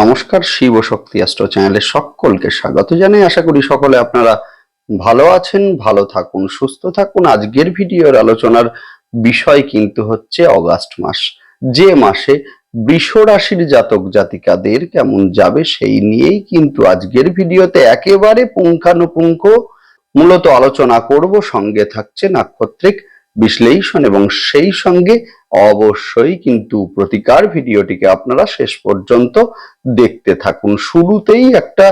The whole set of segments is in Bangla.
নমস্কার, শিব শক্তি অ্যাস্ট্রো চ্যানেলে সকলকে স্বাগত জানাই। আশা করি সকলে আপনারা ভালো আছেন, ভালো থাকুন, সুস্থ থাকুন। আজকের ভিডিওর আলোচনার বিষয় কিন্তু হচ্ছে অগাস্ট মাস। যে মাসে বৃষ রাশির জাতক জাতিকাদের কেমন যাবে সেই নিয়েই কিন্তু আজকের ভিডিওতে একেবারে পুঙ্খানুপুঙ্খ মূলত আলোচনা করব। সঙ্গে থাকছে নাক্ষত্রিক বিশ্লেষণ এবং সেই সঙ্গে অবশ্যই কিন্তু প্রতিকার ভিডিওটিকে আপনারা শেষ পর্যন্ত দেখতে থাকুন। শুরুতেই একটা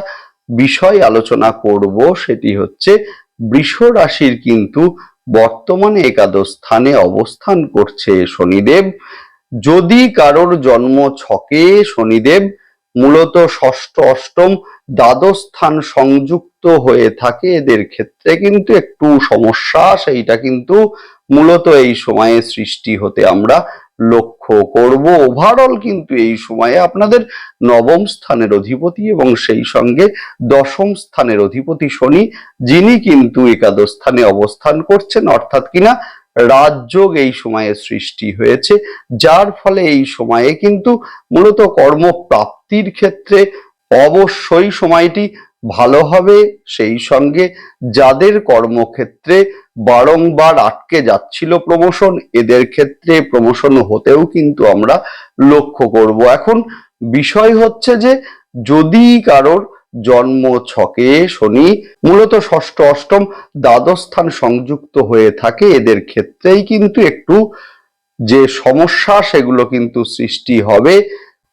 বিষয় আলোচনা করব, সেটি হচ্ছে বৃষ রাশির কিন্তু বর্তমানে একাদশ স্থানে অবস্থান করছে শনিদেব। যদি কারোর জন্ম ছকে শনিদেব, মূলত ষষ্ঠ, অষ্টম দ্বাদশ স্থান সংযুক্ত হয়ে থাকে, এদের ক্ষেত্রে কিন্তু একটু সমস্যা, সেইটা কিন্তু মূলত এই সময়ে সৃষ্টি হতে আমরা লক্ষ্য করব। ওভারঅল কিন্তু এই সময়ে আপনাদের নবম স্থানের অধিপতি এবং সেই সঙ্গে দশম স্থানের অধিপতি শনি, যিনি কিন্তু একাদশ স্থানে অবস্থান করছেন। অর্থাৎ কিনা রাজযোগ এই সময়ে সৃষ্টি হয়েছে, যার ফলে এই সময়ে কিন্তু মূলত কর্মপ্রাপ্তির ক্ষেত্রে অবশ্যই সময়টি ভালো হবে। সেই সঙ্গে যাদের কর্মক্ষেত্রে বারংবার আটকে যাচ্ছিল প্রমোশন এদের ক্ষেত্রে প্রমোশন হতেও কিন্তু আমরা লক্ষ্য করব। এখন বিষয় হচ্ছে যে, যদি কারোর জন্ম ছকে শনি, মূলত ষষ্ঠ, অষ্টম দ্বাদশ স্থান সংযুক্ত হয়ে থাকে, এদের ক্ষেত্রেই কিন্তু একটু যে সমস্যা, সেগুলো কিন্তু সৃষ্টি হবে।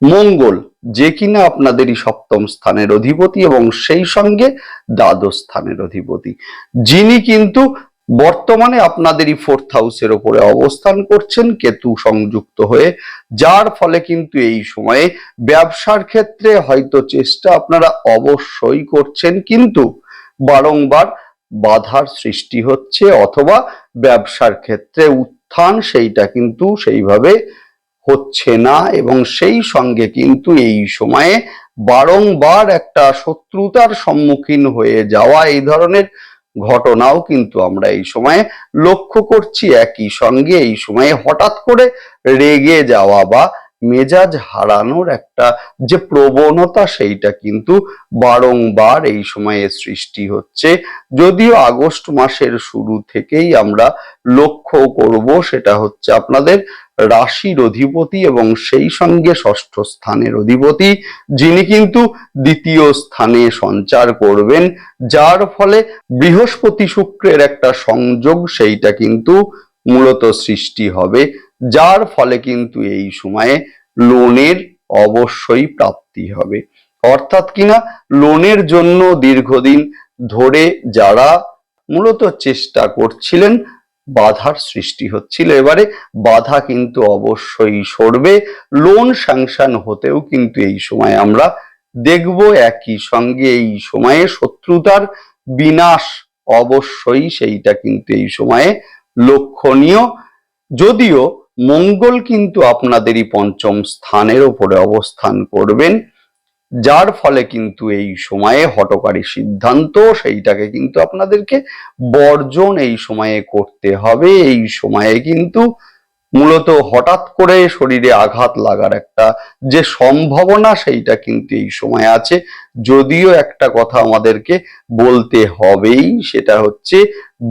মঙ্গল, যে কিনা আপনাদেরই সপ্তম স্থানের অধিপতি এবং সেই সঙ্গে দ্বাদশ স্থানের অধিপতি। যিনি কিন্তু বর্তমানে আপনাদেরই ফোর্থ হাউসের ওপরে অবস্থান করছেন কেতু সংযুক্ত হয়ে, যার ফলে কিন্তু এই সময়ে ব্যবসার ক্ষেত্রে হয়তো চেষ্টা আপনারা অবশ্যই করছেন, কিন্তু বারংবার বাধার সৃষ্টি হচ্ছে অথবা ব্যবসার ক্ষেত্রে উত্থান সেইটা কিন্তু সেইভাবে হচ্ছে না এবং সেই সঙ্গে কিন্তু এই সময়ে বারংবার একটা শত্রুতার সম্মুখীন হয়ে যাওয়া এই ধরনের ঘটনাও কিন্তু আমরা এই সময়ে লক্ষ্য করছি একই সঙ্গে। এই সময়ে হঠাৎ করে রেগে যাওয়া বা মেজাজ হারানোর একটা যে প্রবণতা, সেইটা কিন্তু বারংবার এই সময়ে সৃষ্টি হচ্ছে। যদিও আগস্ট মাসের শুরু থেকেই আমরা লক্ষ্য করব, সেটা হচ্ছে আপনাদের রাশির অধিপতি এবং সেই সঙ্গে ষষ্ঠ স্থানের অধিপতি, যিনি কিন্তু দ্বিতীয় স্থানে সঞ্চার করবেন, যার ফলে বৃহস্পতি শুক্রের একটা সংযোগ সেইটা কিন্তু মূলত সৃষ্টি হবে, যার ফলে কিন্তু এই সময়ে লোনের অবশ্যই প্রাপ্তি হবে। অর্থাৎ কিনা লোনের জন্য দীর্ঘদিন ধরে যারা মূলত চেষ্টা করছিলেন বাধার সৃষ্টি হচ্ছিল। এবারে বাধা কিন্তু অবশ্যই সরবে। লোন স্যাংশন হতেও কিন্তু এই সময় আমরা দেখব একই সঙ্গে এই সময়ে শত্রুতার বিনাশ অবশ্যই সেইটা কিন্তু এই সময়ে লক্ষণীয়। যদিও মঙ্গল কিন্তু আপনাদেরই পঞ্চম স্থানের ওপরে অবস্থান করবেন। যার ফলে কিন্তু এই সময়ে হটকারী সিদ্ধান্ত, সেইটাকে কিন্তু আপনাদেরকে বর্জন এই সময়ে করতে হবে। এই সময়ে কিন্তু মূলত হঠাৎ করে শরীরে আঘাত লাগার একটা যে সম্ভাবনা, সেইটা কিন্তু এই সময় আছে। যদিও একটা কথা আমাদেরকে বলতে হবেই, সেটা হচ্ছে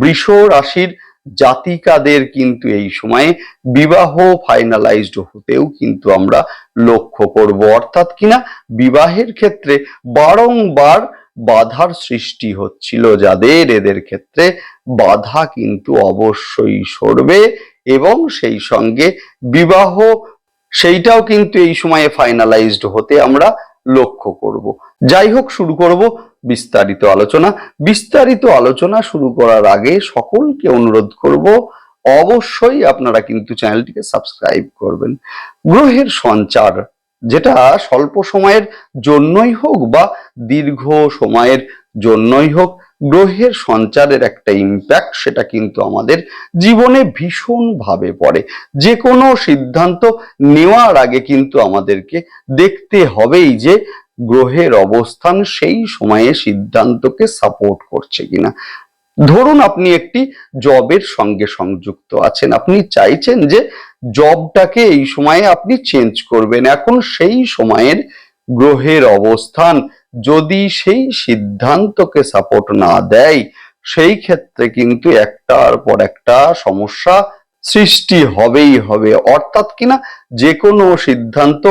বৃষ রাশির জাতিকাদের কিন্তু এই সময়ে বিবাহ ফাইনালাইজড হতেও কিন্তু আমরা লক্ষ্য করব। অর্থাৎ কিনা বিবাহের ক্ষেত্রে বারংবার বাধার সৃষ্টি হচ্ছিল যাদের, এদের ক্ষেত্রে বাধা কিন্তু অবশ্যই সরবে এবং সেই সঙ্গে বিবাহ সেইটাও কিন্তু এই সময়ে ফাইনালাইজড হতে আমরা লক্ষ্য করব। যাই হোক, শুরু করব বিস্তারিত আলোচনা। বিস্তারিত আলোচনা শুরু করার আগে সকলকে অনুরোধ করব, অবশ্যই আপনারা কিন্তু চ্যানেলটিকে সাবস্ক্রাইব করবেন। গ্রহের সঞ্চার, যেটা স্বল্প সময়ের জন্যই হোক বা দীর্ঘ সময়ের জন্যই হোক, গ্রহের সঞ্চারের একটা ইম্প্যাক্ট সেটা কিন্তু আমাদের জীবনে ভীষণভাবে পড়ে। যে কোনো সিদ্ধান্ত নেওয়ার আগে কিন্তু আমাদেরকে দেখতে হবেই যে গ্রহের অবস্থান সেই সময়ে সিদ্ধান্তকে সাপোর্ট করছে কিনা। ধরুন আপনি একটি জবের সঙ্গে সংযুক্ত আছেন, আপনি চাইছেন যে জবটাকে এই সময়ে আপনি চেঞ্জ করবেন। এখন সেই সময়ের গ্রহের অবস্থান যদি সেই সিদ্ধান্তকে সাপোর্ট না দেয়, সেই ক্ষেত্রে কিন্তু একটার পর একটা সমস্যা সৃষ্টি হবেই হবে। অর্থাৎ কিনা যে কোনো সিদ্ধান্ত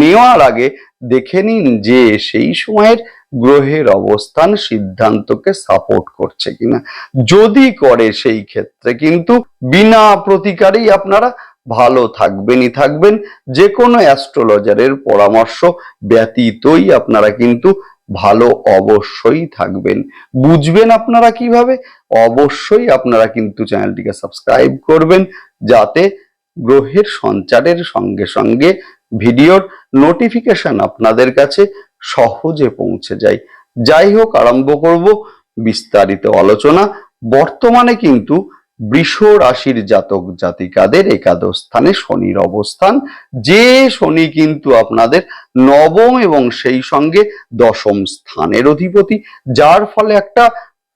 নেওয়ার আগে দেখে নিন যে সেই সময়ের গ্রহের অবস্থান সিদ্ধান্তকে সাপোর্ট করছে কিনা। যদি করে সেই ক্ষেত্রে কিন্তু বিনা প্রতিকারেই আপনারা ভালো থাকবেনই থাকবেন। যে কোনো অ্যাস্ট্রোলজারের পরামর্শ ব্যতীতই আপনারা কিন্তু ভালো অবশ্যই থাকবেন। বুঝবেন আপনারা কীভাবে? অবশ্যই আপনারা কিন্তু চ্যানেলটিকে সাবস্ক্রাইব করবেন, যাতে গ্রহের সঞ্চারের সঙ্গে সঙ্গে ভিডিওর নোটিফিকেশন আপনাদের কাছে সহজে পৌঁছে যায়। যাই হোক, আরম্ভ করব বিস্তারিত আলোচনা। বর্তমানে কিন্তু বৃষ রাশির জাতক জাতিকাদের একাদশ স্থানে শনির অবস্থান। যে শনি কিন্তু আপনাদের নবম এবং সেই সঙ্গে দশম স্থানের অধিপতি, যার ফলে একটা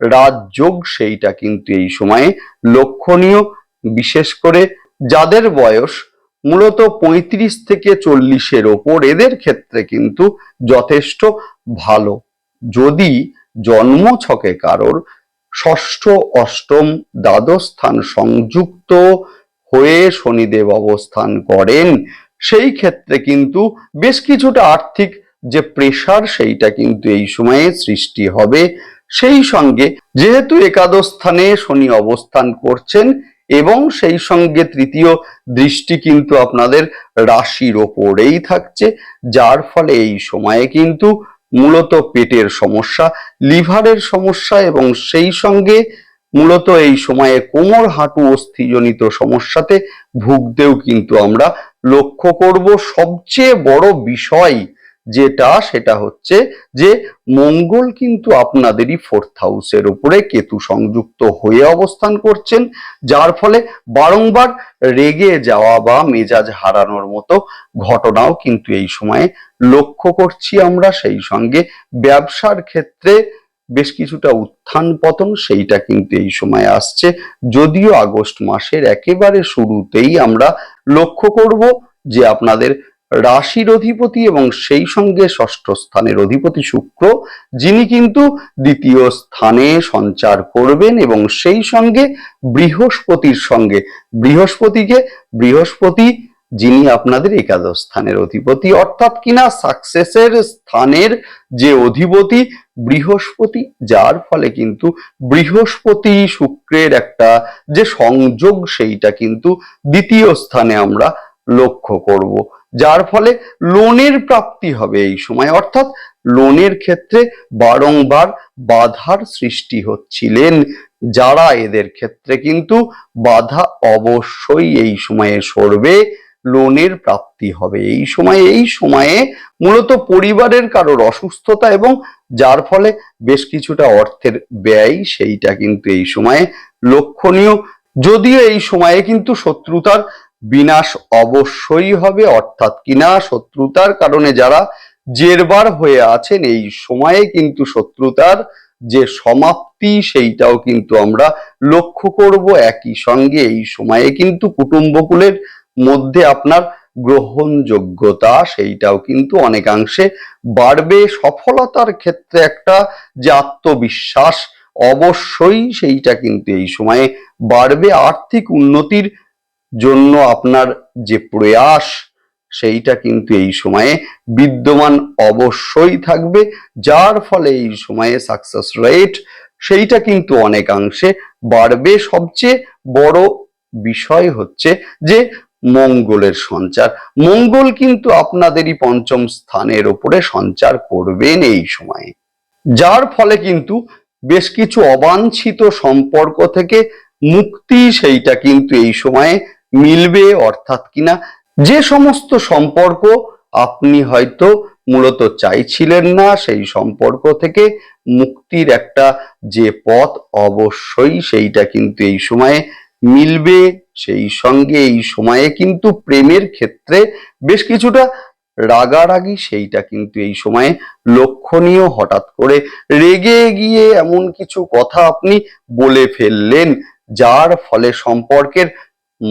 রাজযোগ সেইটা কিন্তু এই সময়ে লক্ষণীয়। বিশেষ করে যাদের বয়স মূলত পঁয়ত্রিশ থেকে চল্লিশের ওপর, এদের ক্ষেত্রে কিন্তু যথেষ্ট ভালো। যদি জন্ম ছকে কারোর ষষ্ঠ, অষ্টম দ্বাদশ স্থান সংযুক্ত হয়ে শনিদেব অবস্থান করেন। সেই ক্ষেত্রে কিন্তু বেশ কিছুটা আর্থিক যে প্রেশার, সেইটা কিন্তু এই সময়ে সৃষ্টি হবে। সেই সঙ্গে যেহেতু একাদশ স্থানে শনি অবস্থান করছেন এবং সেই সঙ্গে তৃতীয় দৃষ্টি কিন্তু আপনাদের রাশির ওপরেই থাকছে, যার ফলে এই সময়ে কিন্তু মূলত পেটের সমস্যা, লিভারের সমস্যা এবং সেই সঙ্গে মূলত এই সময়ে কোমর হাঁটু অস্থিজনিত সমস্যাতে ভুগতেও কিন্তু আমরা লক্ষ্য করব সবচেয়ে বড় বিষয় যেটা সেটা হচ্ছে যে মঙ্গল কিন্তু আপনাদেরই ফোর্থ হাউসের উপরে কেতু সংযুক্ত হয়ে অবস্থান করছেন, যার ফলে বারংবার রেগে যাওয়া বা মেজাজ হারানোর মতো ঘটনাও কিন্তু এই সময়ে লক্ষ্য করছি আমরা। সেই সঙ্গে ব্যবসার ক্ষেত্রে বেশ কিছুটা উত্থান পতন সেইটা কিন্তু এই সময় আসছে। যদিও আগস্ট মাসের একেবারে শুরুতেই আমরা লক্ষ্য করব যে আপনাদের রাশির অধিপতি এবং সেই সঙ্গে ষষ্ঠ স্থানের অধিপতি শুক্র, যিনি কিন্তু দ্বিতীয় স্থানে সঞ্চার করবেন এবং সেই সঙ্গে বৃহস্পতির সঙ্গে, বৃহস্পতিকে বৃহস্পতি যিনি আপনাদের একাদশ স্থানের অধিপতি, অর্থাৎ কিনা সাকসেসের স্থানের যে অধিপতি বৃহস্পতি, যার ফলে কিন্তু বৃহস্পতি শুক্রের একটা যে সংযোগ, সেইটা কিন্তু দ্বিতীয় স্থানে আমরা লক্ষ্য করব। যার ফলে লোনের প্রাপ্তি হবে এই সময়। অর্থাৎ লোনের ক্ষেত্রে বারংবার বাধার সৃষ্টি হচ্ছিলেন যারা এদের ক্ষেত্রে কিন্তু বাধা অবশ্যই এই সময়ে সরবে, লোনের প্রাপ্তি হবে। এই সময়ে এই সময়ে মূলত পরিবারের কারোর অসুস্থতা এবং যার ফলে বেশ কিছুটা অর্থের ব্যয়, সেইটা কিন্তু এই সময়ে লক্ষণীয়। যদিও এই সময়ে কিন্তু শত্রুতার বিনাশ অবশ্যই হবে, অর্থাৎ কিনা শত্রুতার কারণে যারা জেরবার হয়ে আছেন, এই সময়ে কিন্তু শত্রুতার যে সমাপ্তি, সেইটাও কিন্তু আমরা লক্ষ্য করব। একই সঙ্গে এই সময়ে কিন্তু কুটুম্বকুলের মধ্যে আপনার গ্রহণযোগ্যতা, সেইটাও কিন্তু অনেকাংশে বাড়বে। সফলতার ক্ষেত্রে একটা যে আত্মবিশ্বাস অবশ্যই, সেইটা কিন্তু এই সময়ে বাড়বে। আর্থিক উন্নতির জন্য আপনার যে প্রয়াস, সেইটা কিন্তু এই সময়ে বিদ্যমান অবশ্যই থাকবে। যার ফলে এই সময়ে সাকসেস রেট সেইটা কিন্তু অনেকাংশে বাড়বে। সবচেয়ে বড় বিষয় হচ্ছে যে মঙ্গলের সঞ্চার। মঙ্গল কিন্তু আপনাদেরই পঞ্চম স্থানের ওপরে সঞ্চার করবেন এই সময়ে। যার ফলে কিন্তু বেশ কিছু অবাঞ্ছিত সম্পর্ক থেকে মুক্তি, সেইটা কিন্তু এই সময়ে মিলবে অর্থাৎ কিনা যে সমস্ত সম্পর্ক আপনি হয়তো মূলত চাইছিলেন না, সেই সম্পর্ক থেকে মুক্তির একটা যে পথ অবশ্যই সেইটা কিন্তু এই সময়ে মিলবে। সেই সঙ্গে এই সময়ে কিন্তু প্রেমের ক্ষেত্রে বেশ কিছুটা রাগারাগি, সেইটা কিন্তু এই সময়ে লক্ষণীয়। হঠাৎ করে রেগে গিয়ে এমন কিছু কথা আপনি বলে ফেললেন, যার ফলে সম্পর্কের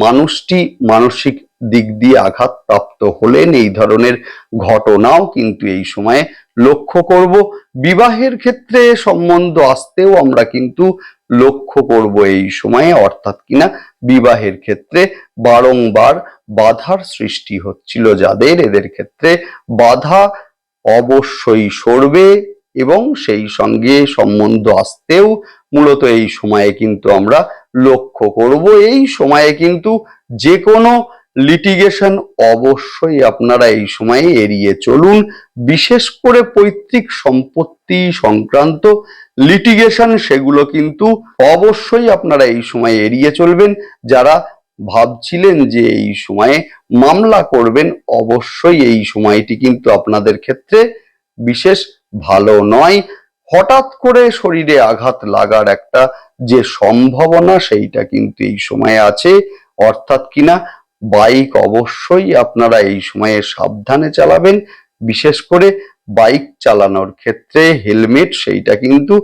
মানুষটি মানসিক দিক দিয়ে আঘাতপ্রাপ্ত হলেন এই ধরনের ঘটনাও কিন্তু এই সময়ে লক্ষ্য করব। বিবাহের ক্ষেত্রে সম্বন্ধ আসতেও আমরা কিন্তু লক্ষ্য করব এই সময়ে, অর্থাৎ কিনা বিবাহের ক্ষেত্রে বারংবার বাধার সৃষ্টি হচ্ছিল যাদের। এদের ক্ষেত্রে বাধা অবশ্যই সরবে এবং সেই সঙ্গে সম্বন্ধ আসতেও মূলত এই সময়ে কিন্তু আমরা লক্ষ্য করব। এই সময়ে কিন্তু যে কোনো লিটিগেশন অবশ্যই আপনারা এই সময়ে এড়িয়ে চলুন। বিশেষ করে পৈতৃক সম্পত্তি সংক্রান্ত লিটিগেশন সেগুলো কিন্তু অবশ্যই আপনারা এই সময় এড়িয়ে চলবেন। যারা ভাবছিলেন যে এই সময়ে মামলা করবেন, অবশ্যই এই সময়টি কিন্তু আপনাদের ক্ষেত্রে বিশেষ ভালো নয়। হঠাৎ করে শরীরে আঘাত লাগার একটা যে সম্ভাবনা সেইটা কিন্তু এই সময়ে আছে, অর্থাৎ কিনা বাইক অবশ্যই আপনারা এই সময়ে সাবধানে চালাবেন। বিশেষ করে বাইক চালানোর ক্ষেত্রে হেলমেট সেইটা কিন্তু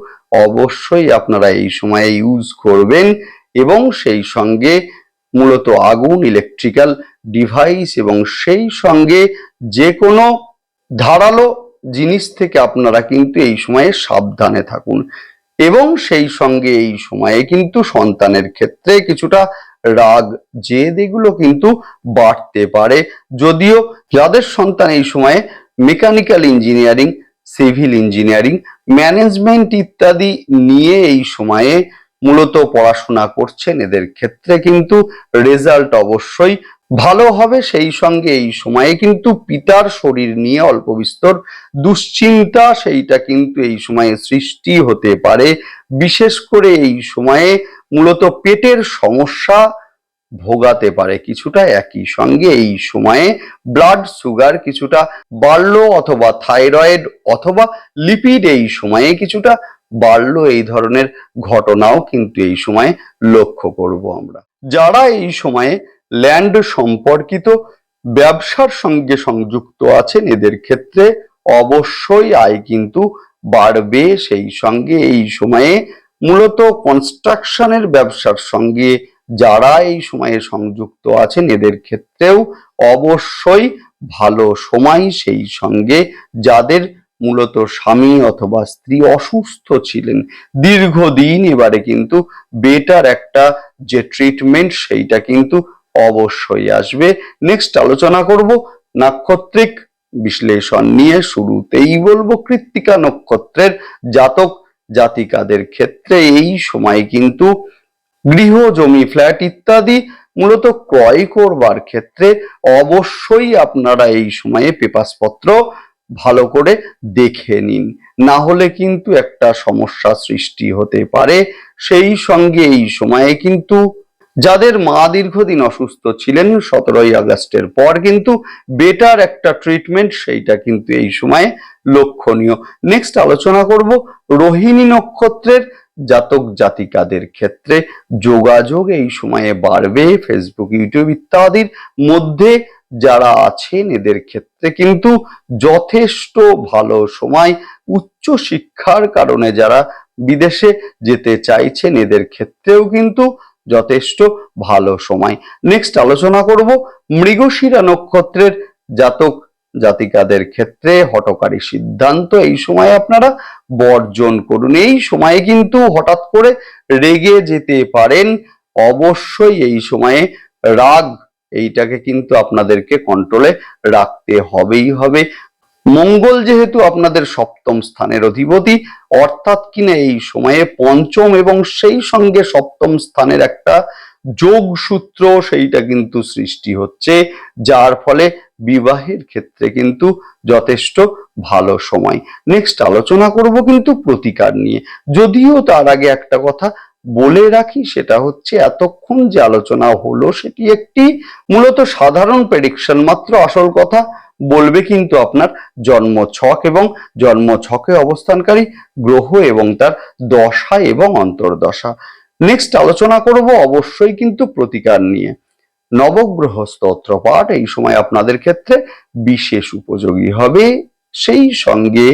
অবশ্যই আপনারা এই সময়ে ইউজ করবেন এবং সেই সঙ্গে মূলত আগুন ইলেকট্রিক্যাল ডিভাইস এবং সেই সঙ্গে যে কোনো ধারালো জিনিস থেকে আপনারা কিন্তু এই সময়ে সাবধানে থাকুন। এবং সেই সঙ্গে এই সময়ে কিন্তু সন্তানের ক্ষেত্রে কিছুটা রাগ, জেদ এগুলো কিন্তু বাড়তে পারে। যদিও যাদের সন্তান এই সময়ে mechanical engineering, civil engineering, management ইত্যাদি নিয়ে এই সময়ে মূলত পড়াশোনা করছেন, এদের ক্ষেত্রে কিন্তু রেজাল্ট অবশ্যই ভালো হবে সেই সঙ্গে এই সময়ে কিন্তু পিতার শরীর নিয়ে অল্প বিস্তর দুশ্চিন্তা, সেইটা কিন্তু এই সময়ে সৃষ্টি হতে পারে। বিশেষ করে এই সময়ে মূলত পেটের সমস্যা ভোগাতে পারে। কিছুটা একই সঙ্গে এই সময়ে ব্লাড সুগার কিছুটা বাড়লো অথবা থাইরয়েড অথবা লিপিড এই সময়ে কিছুটা বাড়লো। এই ধরনের ঘটনাও কিন্তু এই সময়ে লক্ষ্য করব আমরা। যারা এই সময়ে ল্যান্ড সম্পর্কিত ব্যবসার সঙ্গে সংযুক্ত আছেন, এদের ক্ষেত্রে অবশ্যই আয় কিন্তু বাড়বে। সেই সঙ্গে এই সময়ে মূলত কনস্ট্রাকশনের ব্যবসার সঙ্গে যারা এই সময়ে সংযুক্ত আছেন, এদের ক্ষেত্রেও অবশ্যই ভালো সময়। সেই সঙ্গে যাদের মূলত স্বামী অথবা স্ত্রী অসুস্থ ছিলেন, দীর্ঘদিন এবারে কিন্তু বেটার একটা যে ট্রিটমেন্ট সেইটা কিন্তু অবশ্যই আসবে। নেক্সট আলোচনা করব নাক্ষত্রিক বিশ্লেষণ নিয়ে। শুরুতেই বলব কৃত্তিকা নক্ষত্রের জাতক জাতিকাদের ক্ষেত্রে এই সময় কিন্তু গৃহ, জমি, ফ্ল্যাট ইত্যাদি মূলত ক্রয় করবার ক্ষেত্রে অবশ্যই আপনারা এই সময়ে পেপাসপত্র ভালো করে দেখে নিন। না হলে কিন্তু একটা সমস্যা সৃষ্টি হতে পারে। সেই সঙ্গে এই সময়ে কিন্তু যাদের মা দীর্ঘদিন অসুস্থ ছিলেন, সতেরোই আগস্টের পর কিন্তু বেটার একটা ট্রিটমেন্ট সেইটা কিন্তু এই সময়ে লক্ষণীয়। নেক্সট আলোচনা করব রোহিণী নক্ষত্রের জাতক জাতিকাদের ক্ষেত্রে। যোগাযোগ এই সময়ে বাড়বে ফেসবুক ইউটিউব ইত্যাদির মধ্যে যারা আছেন এদের ক্ষেত্রে কিন্তু যথেষ্ট ভালো সময়। উচ্চ শিক্ষার কারণে যারা বিদেশে যেতে চাইছেন এদের ক্ষেত্রেও কিন্তু যথেষ্ট ভালো সময়। নেক্সট আলোচনা করব মৃগশিরা নক্ষত্রের জাতক জাতিকাদের ক্ষেত্রে হটকারী সিদ্ধান্ত। এই সময় আপনারা বর্জন করুন। এই সময়ে কিন্তু হঠাৎ করে রেগে যেতে পারেন। অবশ্যই এই সময়ে রাগ, এইটাকে কিন্তু আপনাদেরকে কন্ট্রোলে রাখতে হবেই হবে। মঙ্গল যেহেতু আপনাদের সপ্তম স্থানের অধিপতি, অর্থাৎ কিনা এই সময়ে পঞ্চম এবং সেই সঙ্গে সপ্তম স্থানের একটা যোগসূত্র সেইটা কিন্তু সৃষ্টি হচ্ছে, যার ফলে বিবাহের ক্ষেত্রে কিন্তু যথেষ্ট ভালো সময়। নেক্সট আলোচনা করব কিন্তু প্রতিকার নিয়ে। যদিও তার আগে একটা কথা বলে রাখি, সেটা হচ্ছে এতক্ষণ যে আলোচনা হলো সেটি একটি মূলত সাধারণ প্রেডিকশন মাত্র আসল কথা। বলবে কিন্তু আপনার জন্ম ছক এবং জন্ম ছকে অবস্থানকারী গ্রহ এবং তার দশা এবং অন্তর্দশা। নেক্সট আলোচনা করব অবশ্যই কিন্তু প্রতিকার নিয়ে। নবগ্রহ স্তোত্র পাঠ এই সময় আপনাদের ক্ষেত্রে বিশেষ উপযোগী হবে। সেই সঙ্গে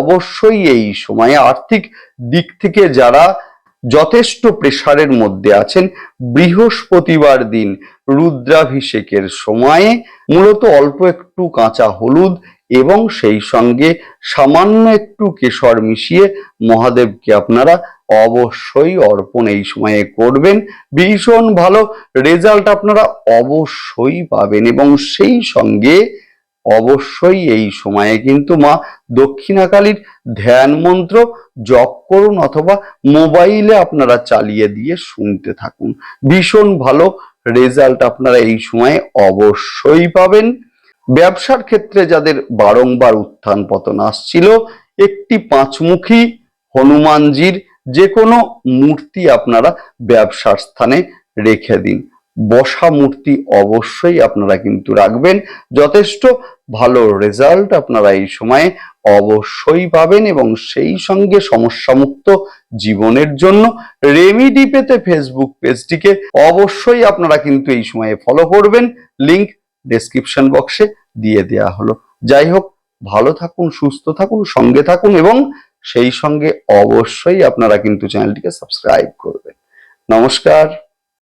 অবশ্যই এই সময়ে আর্থিক দিক থেকে যারা যথেষ্ট প্রেসারের মধ্যে আছেন বৃহস্পতিবার দিন রুদ্রাভিষেকের সময়ে। মূলত অল্প একটু কাঁচা হলুদ এবং সেই সঙ্গে সামান্য একটু কেশর মিশিয়ে মহাদেবকে আপনারা অবশ্যই অর্পণ এই সময়ে করবেন। ভীষণ ভালো রেজাল্ট আপনারা অবশ্যই পাবেন এবং সেই সঙ্গে অবশ্যই এই সময়ে কিন্তু মা দক্ষিণাকালীর ধ্যান মন্ত্র জপ করুন অথবা মোবাইলে আপনারা চালিয়ে দিয়ে শুনতে থাকুন। ভীষণ ভালো রেজাল্ট আপনারা এই সময়ে অবশ্যই পাবেন। ব্যবসার ক্ষেত্রে যাদের বারংবার উত্থান পতন আসছিল, একটি পাঁচমুখী হনুমানজির যে কোনো মূর্তি আপনারা ব্যবসার স্থানে রেখে দিন। বসা মূর্তি অবশ্যই আপনারা কিন্তু রাখবেন। যথেষ্ট ভালো রেজাল্ট আপনারা এই সময়ে অবশ্যই পাবেন এবং সেই সঙ্গে সমস্যামুক্ত জীবনের জন্য রেমিডি পেতে ফেসবুক পেজটিকে অবশ্যই আপনারা কিন্তু এই সময়ে ফলো করবেন। লিংক ডেসক্রিপশন বক্সে দিয়ে দেয়া হলো। যাই হোক, ভালো থাকুন, সুস্থ থাকুন, সঙ্গে থাকুন এবং সেই সঙ্গে অবশ্যই আপনারা কিন্তু চ্যানেলটিকে সাবস্ক্রাইব করবেন। নমস্কার।